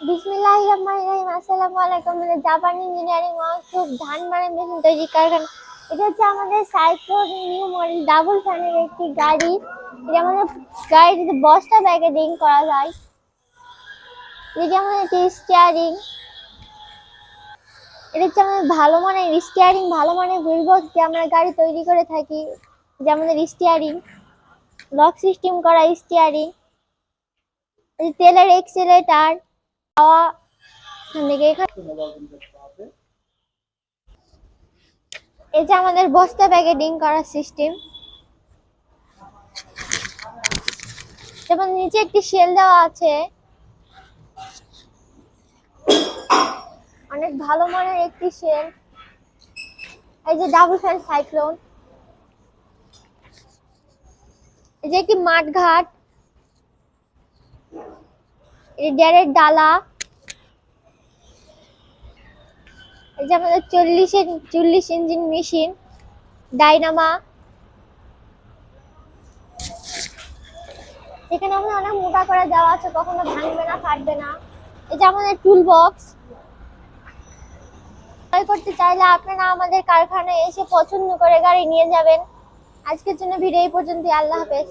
বিসমিল্লাহির রহমানির রহিম। আসসালামু আলাইকুম মানে জাপান ইঞ্জিনিয়ারিং ওয়ার্কশপ ধান মারা মেশিন তৈরি কারখানা। এটা হচ্ছে আমাদের সাইক্লোন নিউ মডেল ডাবল ফ্যানের একটি গাড়ি। এটা আমাদের গাড়িতে বস্তা প্যাকেটিং করা যায়। এটা আমাদের একটি স্টিয়ারিং এটা হচ্ছে আমাদের ভালো মানের স্টিয়ারিং ভালো মানের হুইল বক্স দিয়ে আমরা গাড়ি তৈরি করে থাকি। যে আমাদের স্টিয়ারিং লক সিস্টেম করা স্টিয়ারিং তেলের এক্সেলেটার এই যে আমাদের বস্তা প্যাকেটিং করার সিস্টেম। যেমন নিচে একটি শেল দেওয়া আছে। অনেক ভালো মানের একটি শেল। এই যে ডাবল ফ্যান সাইক্লোন এই যে একটি মাঠ ঘাট এই ড্যারের ডালা। যে আমাদের চল্লিশে চল্লিশ ইঞ্জিন মেশিন, ডাইনামা। এখানে আমাদের অনেক মোটা করে দেওয়া আছে, কখনো ভাঙবে না, ফাটবে না। এই যে আমাদের টুল বক্স করতে চাইলে আপনারা আমাদের কারখানায় এসে পছন্দ করে গাড়ি নিয়ে যাবেন। আজকের জন্য ভিড়ে এই পর্যন্তই, আল্লাহ হাফেজ।